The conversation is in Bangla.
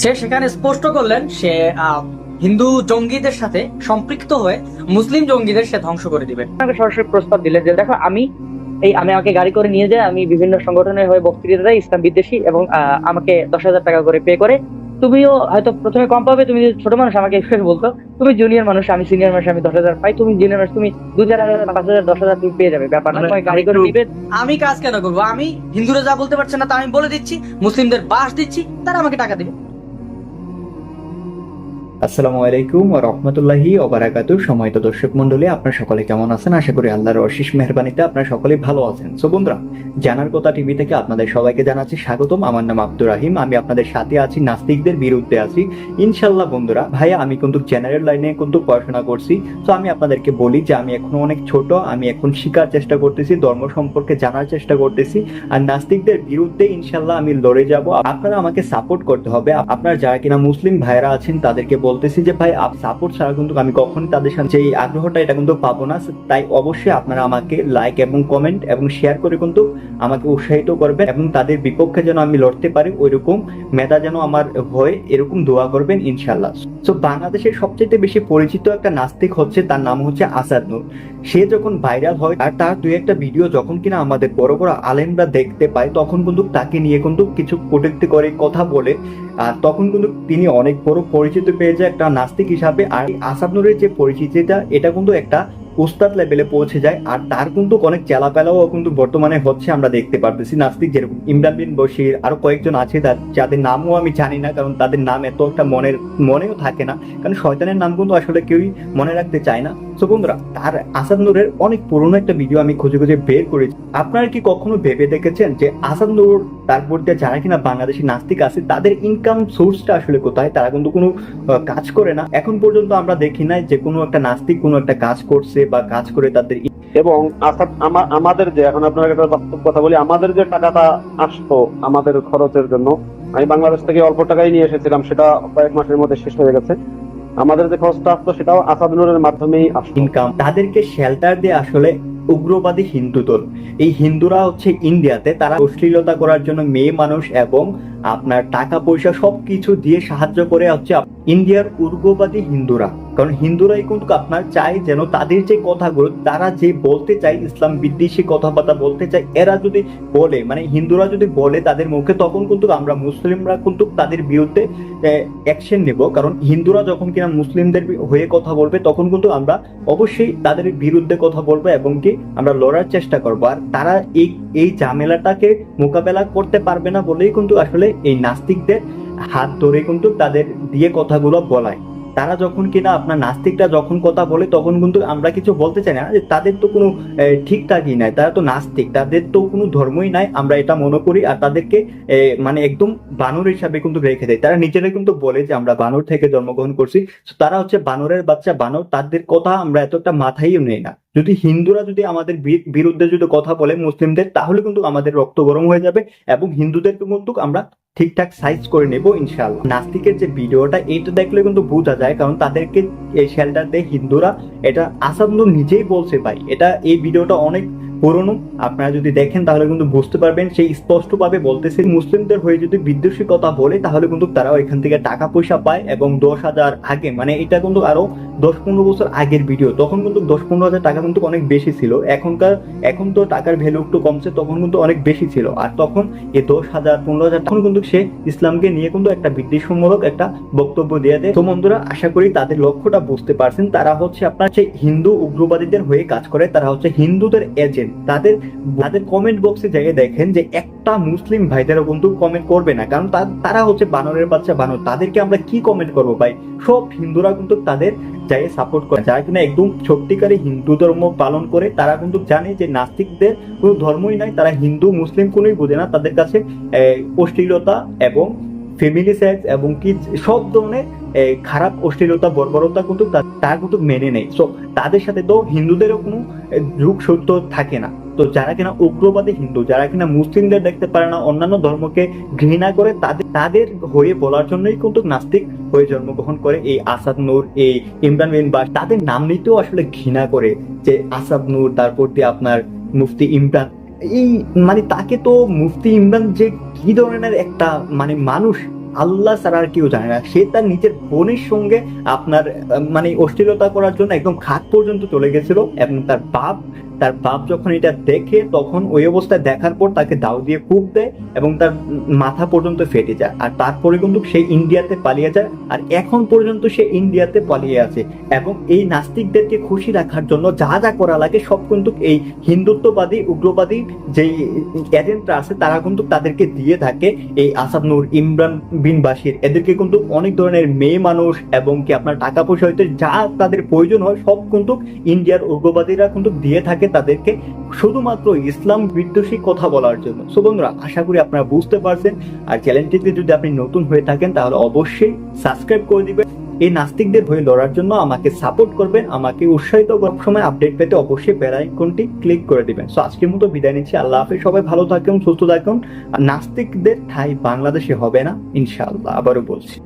সে সেখানে স্পষ্ট করলেন সে আহ, হিন্দু জঙ্গিদের সাথে সম্পৃক্ত হয়ে মুসলিম জঙ্গিদের সে ধ্বংস করে দিবে। আমাকে সরাসরি প্রস্তাব দিলেন যে দেখো আমি এই আমি আমাকে গাড়ি করে নিয়ে যাই আমি বিভিন্ন সংগঠনের হয়ে বক্তৃতা দেয় ইসলাম বিদ্বেষী এবং আহ, আমাকে দশ হাজার টাকা করে পে করে। তুমিও হয়তো প্রথমে কম পাবে তুমি ছোট মানুষ আমাকে এক্সপ্রেস বলতো তুমি জুনিয়র মানুষ আমি সিনিয়র মানুষ আমি দশ হাজার পাই তুমি জুনিয়র মানুষ তুমি দু চার হাজার পাঁচ হাজার দশ হাজার তুমি পেয়ে যাবে ব্যাপার না মানে তোমাকে গাড়ি করে নিবে আমি কাজ কেন করব? আমি হিন্দুরা যা বলতে পারছে না তা আমি বলে দিচ্ছি মুসলিমদের বাস দিচ্ছি তারা আমাকে টাকা দিবে। আসসালামু আলাইকুম ওয়া রাহমাতুল্লাহি ওয়া বারাকাতুহু। সময়ত দর্শক মণ্ডলী, আপনারা সকলে কেমন আছেন? আশা করি আল্লাহর অশেষ মেহেরবানিতে আপনারা সকলেই ভালো আছেন। সো বন্ধুরা, জানার কথা টিভি থেকে আপনাদের সবাইকে জানাচ্ছি স্বাগতম। আমার নাম আব্দুর রাহিম, আমি আপনাদের সাথে আছি, নাস্তিকদের বিরুদ্ধে আছি। ইনশাল্লাহ বন্ধুরা, ভাইয়া, আমি কিন্তু জেনারেল লাইনে কিন্তু পড়াশোনা করছি। তো আমি আপনাদেরকে বলি যে আমি এখনও অনেক ছোট, আমি এখন শিকার চেষ্টা করতেছি, ধর্ম সম্পর্কে জানার চেষ্টা করতেছি। আর নাস্তিকদের বিরুদ্ধে ইনশাল্লাহ আমি লড়ে যাব। আপনারা আমাকে সাপোর্ট করতে হবে। আপনারা যারা কিনা মুসলিম ভাইরা আছেন, তাদেরকে বলতেছি যে, ভাই সাপোর্ট ছাড়া কিন্তু আমি কখনই তাদের সাথে এই আগ্রহটা, এটা কিন্তু পাবো না। তাই অবশ্যই আপনারা আমাকে লাইক এবং কমেন্ট এবং শেয়ার করে কিন্তু আমাকে উৎসাহিত করবেন এবং তাদের বিপক্ষে যেন আমি লড়তে পারি, ওইরকম মেধা যেন আমার হয় এরকম দোয়া করবেন ইনশাল্লাহ তো বাংলাদেশের সবচেয়ে বেশি পরিচিত একটা নাস্তিক হচ্ছে, তার নাম হচ্ছে আসাদ নূর। সে যখন ভাইরাল হয়, আর তার দুই একটা ভিডিও যখন কিনা আমাদের বড় বড় আলেমরা দেখতে পায়, তখন কিন্তু তাকে নিয়ে কিন্তু কিছু কটূক্তি করে, কথা বলে, আর তখন কিন্তু তিনি অনেক বড় পরিচিত পেয়ে যায় একটা নাস্তিক হিসাবে আর আসাদ নুরের যে পরিচিতিটা এটা কিন্তু একটা উস্তাদ লেভেলে পৌঁছে যায়, আর তার কিন্তু অনেক চেলাপেলাও কিন্তু বর্তমানে হচ্ছে আমরা দেখতে পারতেছি। নাস্তিক যেরকম ইমরান বিন বশির আরও কয়েকজন আছে যাদের নামও আমি জানি না, কারণ তাদের নাম এত একটা মনের, মনেও থাকে না। কারণ শয়তানের নাম কিন্তু আসলে কেউই মনে রাখতে চায় না। তো বন্ধুরা, তার আসাদ নূরের অনেক পুরনো একটা ভিডিও আমি খুঁজে খুঁজে বের করেছি। আপনারা কি কখনো ভেবে দেখেছেন যে আসাদ নূর তারপর দিয়ে যারা কিনা বাংলাদেশি নাস্তিক আছে, তাদের ইনকাম সোর্সটা আসলে কোথায়? তারা কিন্তু কোনো কাজ করে না। এখন পর্যন্ত আমরা দেখি নাই যে কোনো একটা নাস্তিক কোনো একটা কাজ করছে। বা কাজ করে তাদের এবং আমাদের যে এখন আপনার একটা বাস্তব কথা বলি আমাদের যে টাকাটা আসতো আমাদের খরচের জন্য আমি বাংলাদেশ থেকে অল্প টাকাই নিয়ে এসেছিলাম সেটা কয়েক মাসের মধ্যে শেষ হয়ে গেছে। আমাদের যে খরচটা আসতো সেটাও আসাদ নুরের মাধ্যমেই ইনকাম। তাদেরকে শেল্টার দিয়ে আসলে উগ্রবাদী হিন্দু দল। এই হিন্দুরা হচ্ছে ইন্ডিয়াতে তারা অশ্লীলতা করার জন্য মেয়ে মানুষ এবং আপনার টাকা পয়সা সবকিছু দিয়ে সাহায্য করে হচ্ছে ইন্ডিয়ার উগ্রবাদী হিন্দুরা। কারণ হিন্দুরাই কিন্তু আপনার চায় যেন তাদের যে কথাগুলো, তারা যে বলতে চায় ইসলাম বিদ্বেষী কথাবার্তা বলতে চায়, এরা যদি বলে মানে হিন্দুরা যদি বলে তাদের মুখে, তখন কিন্তু আমরা মুসলিমরা কিন্তু তাদের বিরুদ্ধে অ্যাকশন নেব। কারণ হিন্দুরা যখন কিনা মুসলিমদের হয়ে কথা বলবে, তখন কিন্তু আমরা অবশ্যই তাদের বিরুদ্ধে কথা বলব এবং কি আমরা লড়ার চেষ্টা করব। আর তারা এই এই ঝামেলাটাকে মোকাবেলা করতে পারবে না বলেই কিন্তু আসলে এই নাস্তিকদের হাত ধরে কিন্তু তাদের দিয়ে কথাগুলো বলায়। তারা যখন কিনা আপনার নাস্তিকরা যখন কথা বলে, তখন কিন্তু আমরা কিছু বলতে চাই না, যে তাদের তো কোনো ঠিকঠাকই নাই, তারা তো নাস্তিক, তাদের তো কোনো ধর্মই নাই, আমরা এটা মনে করি আর তাদেরকে মানে একদম বানর হিসাবে কিন্তু রেখে দেয়। তারা নিজেরা কিন্তু বলে যে আমরা বানর থেকে জন্মগ্রহণ করছি। তারা হচ্ছে বানরের বাচ্চা, বানর, তাদের কথা আমরা এতটা মাথায়ও নেই না। যদি হিন্দুরা যদি আমাদের বিরুদ্ধে যদি কথা বলে মুসলিমদের, তাহলে কিন্তু আমাদের রক্ত গরম হয়ে যাবে এবং হিন্দুদেরকে কিন্তু আমরা ঠিকঠাক সাইজ করে নেব ইনশাল্লাহ নাস্তিকের যে ভিডিওটা, এইটা দেখলে কিন্তু বোঝা যায়, কারণ তাদেরকে এই শেল্টার দেয় হিন্দুরা এটা আসাদ নিজেই বলছে ভাই। এটা এই ভিডিওটা অনেক পুরনো। আপনারা যদি দেখেন, তাহলে কিন্তু বুঝতে পারবেন, সেই স্পষ্টভাবে বলতেছে, মুসলিমদের হয়ে যদি বিদ্বেষী কথা বলে, তাহলে কিন্তু তারা এখান থেকে টাকা পয়সা পায় এবং দশ হাজার আগে। মানে এটা কিন্তু আরও দশ পনেরো বছর আগের ভিডিও তখন কিন্তু দশ পনেরো হাজার টাকা কিন্তু অনেক বেশি ছিল। এখনকার, এখন তো টাকার ভ্যালু একটু কমছে, তখন কিন্তু অনেক বেশি ছিল। আর তখন এই দশ হাজার, পনেরো হাজার তখন কিন্তু সে ইসলামকে নিয়ে কিন্তু একটা বিদ্বেষমূলক একটা বক্তব্য দিয়ে দেয়। তো বন্ধুরা, আশা করি তাদের লক্ষ্যটা বুঝতে পারছেন। তারা হচ্ছে আপনার সেই হিন্দু উগ্রবাদীদের হয়ে কাজ করে। তারা হচ্ছে হিন্দুদের এজেন্ট তাদের তাদের কমেন্ট বক্সে জায়গায় দেখেন যে একটা মুসলিম ভাইদেরও কিন্তু কমেন্ট করবে না। কারণ তারা হচ্ছে বানরের বাচ্চা, বানর। তাদেরকে আমরা কি কমেন্ট করব ভাই? সব হিন্দুরা কিন্তু তাদের জায়গায় সাপোর্ট করে। যারা কিনা একদম সত্যিকারে হিন্দু ধর্ম পালন করে, তারা কিন্তু জানে যে নাস্তিকদের কোনো ধর্মই নাই। তারা হিন্দু, মুসলিম কোনোই বোঝে না। তাদের কাছে অশ্লীলতা এবং ফ্যামিলি সেক্স এবং কি সব ধরনের খারাপ অশ্লীলতা, বর্বরতা কিন্তু তা- কিন্তু মেনে নেই সো তাদের সাথে তো হিন্দুদেরও কোনো যুগ সত্য থাকে না। তো যারা কিনা উগ্রবাদী হিন্দু, যারা কিনা মুসলিমদের দেখতে পারে না, অন্যান্য ধর্মকে ঘৃণা করে, তাদের তাদের হয়ে বলার জন্যই কিন্তু নাস্তিক হয়ে জন্মগ্রহণ করে এই আসাদ নূর, এই ইমরান বিন বাস তাদের নাম নিতেও আসলে ঘৃণা করে যে আসাদ নূর, তারপর দিয়ে আপনার মুফতি ইমরান। এই মানে তাকে তো মুফতি ইমরান যে কি ধরনের একটা মানে মানুষ, আল্লাহ ছাড়া আর কেউ জানে না। সে তার নিজের বোনের সঙ্গে আপনার মানে অশ্লীলতা করার জন্য একদম খাত পর্যন্ত চলে গেছিল এবং তার বাপ তার বাপ যখন এটা দেখে, তখন ওই অবস্থায় দেখার পর তাকে দাও দিয়ে কূপ দেয় এবং তার মাথা পর্যন্ত ফেটে যায়। আর তারপরে কিন্তু সে ইন্ডিয়াতে পালিয়ে যায় আর এখন পর্যন্ত সে ইন্ডিয়াতে পালিয়ে আছে। এবং এই নাস্তিকদেরকে খুশি রাখার জন্য যা যা করা লাগে, সব কিন্তু এই হিন্দুত্ববাদী, উগ্রবাদী যেই এজেন্টরা আছে, তারা কিন্তু তাদেরকে দিয়ে থাকে। এই আসাদ নূর, ইমরান বিন বাসির এদেরকে কিন্তু অনেক ধরনের মেয়ে মানুষ এবং কি আপনার টাকা পয়সা হইতে যা তাদের প্রয়োজন হয়, সব কিন্তু ইন্ডিয়ার উগ্রবাদীরা কিন্তু দিয়ে থাকে। তাদেরকে শুধুমাত্র ইসলাম বিদ্বেষী কথা বলার জন্য। সো বন্ধুরা, আশা করি আপনারা বুঝতে পারছেন। আর চ্যানেলটিতে যদি আপনি নতুন হয়ে থাকেন, তাহলে অবশ্যই সাবস্ক্রাইব করে দিবেন। এই নাস্তিকদের হয়ে লড়ার জন্য আমাকে সাপোর্ট করবেন। আমাকে উৎসাহিত করার সময় আপডেট পেতে অবশ্যই বেল আইকনটি ক্লিক করে দিবেন। সো আজকের মতো বিদায় নিচ্ছি। আল্লাহ হাফেজ। সবাই ভালো থাকুন, সুস্থ থাকুন। নাস্তিকদের ঠাই বাংলাদেশে হবে না, ইনশাআল্লাহ। আবারও বলছি।